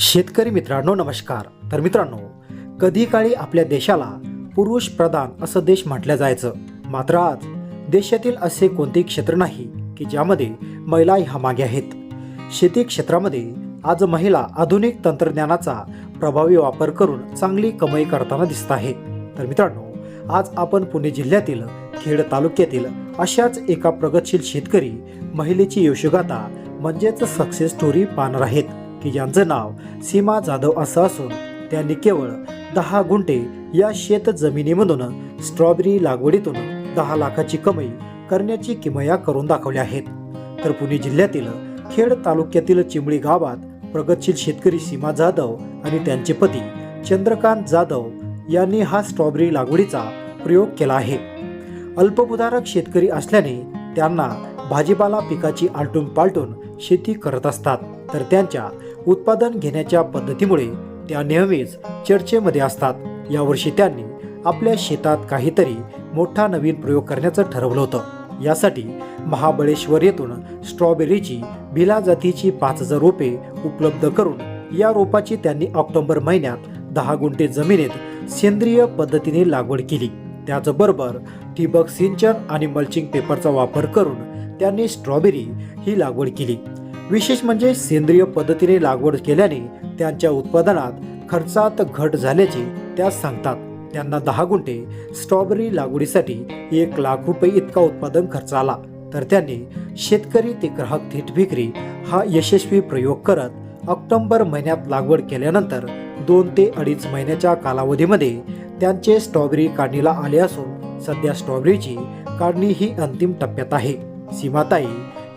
शेतकरी मित्रांनो नमस्कार. तर मित्रांनो कधी काळी आपल्या देशाला पुरुष प्रधान असं देश म्हटलं जायचं? मात्र आज देशातील असे कोणतेही क्षेत्र नाही की ज्यामध्ये महिला ह्या मागे आहेत. शेती क्षेत्रामध्ये आज महिला आधुनिक तंत्रज्ञानाचा प्रभावी वापर करून चांगली कमाई करताना दिसत आहे. तर मित्रांनो आज आपण पुणे जिल्ह्यातील खेड तालुक्यातील अशाच एका प्रगतशील शेतकरी महिलेची यशोगाथा म्हणजेच सक्सेस स्टोरी पाहणार आहेत. की यांचं नाव सीमा जाधव असं असून त्यांनी केवळ दहा गुंठे या शेत जमिनीमधून स्ट्रॉबेरी लागवडीतून दहा लाखाची कमाई करण्याची किमया करून दाखवल्या आहेत. तर पुणे जिल्ह्यातील खेड तालुक्यातील चिंबळी गावात प्रगतशील शेतकरी सीमा जाधव आणि त्यांचे पती चंद्रकांत जाधव यांनी हा स्ट्रॉबेरी लागवडीचा प्रयोग केला आहे. अल्पभूधारक शेतकरी असल्याने त्यांना भाजीपाला पिकाची आलटून पालटून शेती करत असतात. तर त्यांच्या उत्पादन घेण्याच्या पद्धतीमुळे त्या नेहमीच चर्चेमध्ये असतात. यावर्षी त्यांनी आपल्या शेतात काहीतरी मोठा नवीन प्रयोग करण्याचं ठरवलं होतं. यासाठी महाबळेश्वर येथून स्ट्रॉबेरीची भिला जातीची पाच हजार रोपे उपलब्ध करून या रोपाची त्यांनी ऑक्टोबर महिन्यात दहा गुंठे जमिनीत सेंद्रिय पद्धतीने लागवड केली. त्याचबरोबर ठिबक सिंचन आणि मल्चिंग पेपरचा वापर करून त्यांनी स्ट्रॉबेरी ही लागवड केली. विशेष म्हणजे सेंद्रिय पद्धतीने लागवड केल्याने त्यांच्या उत्पादनात खर्चात घट झाल्याचे त्या सांगतात. त्यांना दहा गुंठे स्ट्रॉबेरी लागवडीसाठी एक लाख रुपये इतका उत्पादन खर्च आला. तर त्यांनी शेतकरी ते ग्राहक थेट विक्री हा यशस्वी प्रयोग करत ऑक्टोबर महिन्यात लागवड केल्यानंतर दोन ते अडीच महिन्याच्या कालावधीमध्ये त्यांचे स्ट्रॉबेरी काढणीला आले असून सध्या स्ट्रॉबेरीची काढणी ही अंतिम टप्प्यात आहे. सीमाताई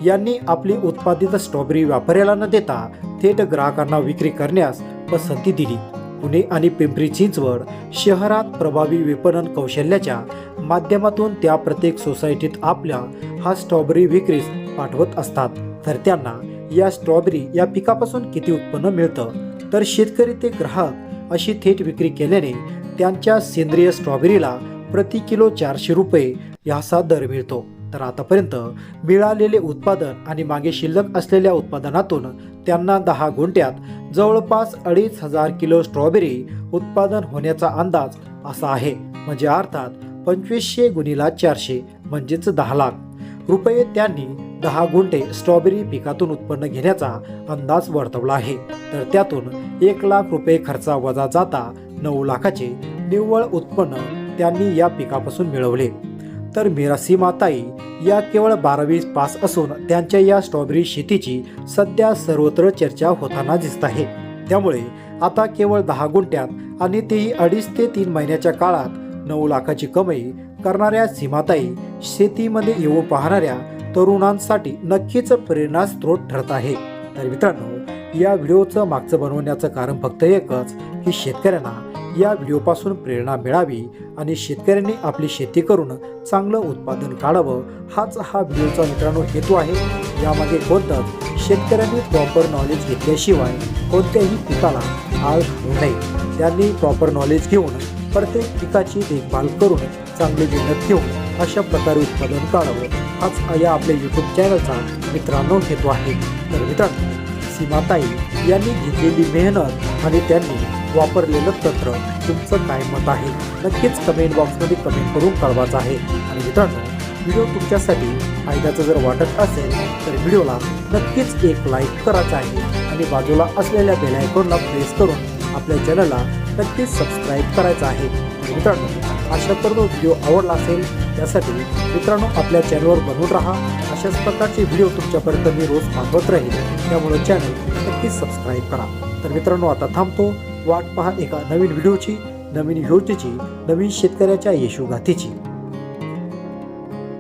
यांनी आपली उत्पादित स्ट्रॉबेरी व्यापाऱ्याला न देता थेट ग्राहकांना विक्री करण्यास पसंती दिली. पुणे आणि पिंपरी चिंचवड शहरात प्रभावी विपणन कौशल्याच्या माध्यमातून त्या प्रत्येक सोसायटीत आपल्या हा स्ट्रॉबेरी विक्रीस पाठवत असतात. तर त्यांना या स्ट्रॉबेरी या पिकापासून किती उत्पन्न मिळतं? तर शेतकरी ते ग्राहक अशी थेट विक्री केल्याने त्यांच्या सेंद्रिय स्ट्रॉबेरीला प्रति किलो चारशे रुपये याचा दर मिळतो. तर आतापर्यंत मिळालेले उत्पादन आणि मागे शिल्लक असलेल्या उत्पादनातून त्यांना दहा गुंठ्यात जवळपास अडीच हजार किलो स्ट्रॉबेरी उत्पादन होण्याचा अंदाज असा आहे. म्हणजे अर्थात पंचवीसशे गुणिला चारशे म्हणजेच दहा लाख. रुपये त्यांनी दहा गुंठे स्ट्रॉबेरी पिकातून उत्पन्न घेण्याचा अंदाज वर्तवला आहे. तर त्यातून एक लाख रुपये खर्चा वजा जाता नऊ लाखाचे निव्वळ उत्पन्न त्यांनी या पिकापासून मिळवले. तर मिरासी माताई या केवळ बारावी पास असून त्यांच्या या स्ट्रॉबेरी शेतीची सध्या सर्वत्र चर्चा होताना दिसत आहे. त्यामुळे आता केवळ दहा गुंठ्यात आणि तेही अडीच ते तीन महिन्याच्या काळात नऊ लाखाची कमाई करणाऱ्या सीमाताई शेतीमध्ये येऊ पाहणाऱ्या तरुणांसाठी नक्कीच प्रेरणा स्रोत ठरत आहे. तर मित्रांनो या व्हिडिओचं मागचं बनवण्याचं कारण फक्त एकच की शेतकऱ्यांना या व्हिडिओपासून प्रेरणा मिळावी आणि शेतकऱ्यांनी आपली शेती करून चांगलं उत्पादन काढावं हाच हा व्हिडिओचा मित्रांनो हेतू आहे. यामागे कोणतंच शेतकऱ्यांनी प्रॉपर नॉलेज घेतल्याशिवाय कोणत्याही पिकाला आळ होऊ नये. त्यांनी प्रॉपर नॉलेज घेऊन प्रत्येक पिकाची देखभाल करून चांगली मेहनत घेऊन अशा प्रकारे उत्पादन काढावं हाच या आपल्या यूट्यूब चॅनलचा मित्रांनो हेतू आहे. तर मित्रांनो सीमाताई यांनी घेतलेली मेहनत आणि त्यांनी वापरलेलं तंत्र तुमचं काय मत आहे? नक्कीच कमेंट बॉक्समध्ये कमेंट करून कळवायचं आहे. आणि मित्रांनो व्हिडिओ तुमच्यासाठी फायद्याचं जर वाटत असेल तर व्हिडिओला नक्कीच एक लाईक करायचं आहे. आणि बाजूला असलेल्या बेलायकॉनला प्रेस करून आपल्या चॅनलला नक्कीच सबस्क्राईब करायचं आहे. मित्रांनो आशा तर व्हिडिओ आवडला असेल त्यासाठी मित्रांनो आपल्या चॅनलवर बनवून राहा. अशाच प्रकारचे व्हिडिओ तुमच्यापर्यंत मी रोज पाठवत राहील त्यामुळे चॅनल नक्कीच सबस्क्राईब करा. तर मित्रांनो आता थांबतो. वाट पहा एका नवीन व्हिडिओची नवीन योजनेची नवीन शेतकऱ्याच्या यशोगाथेची.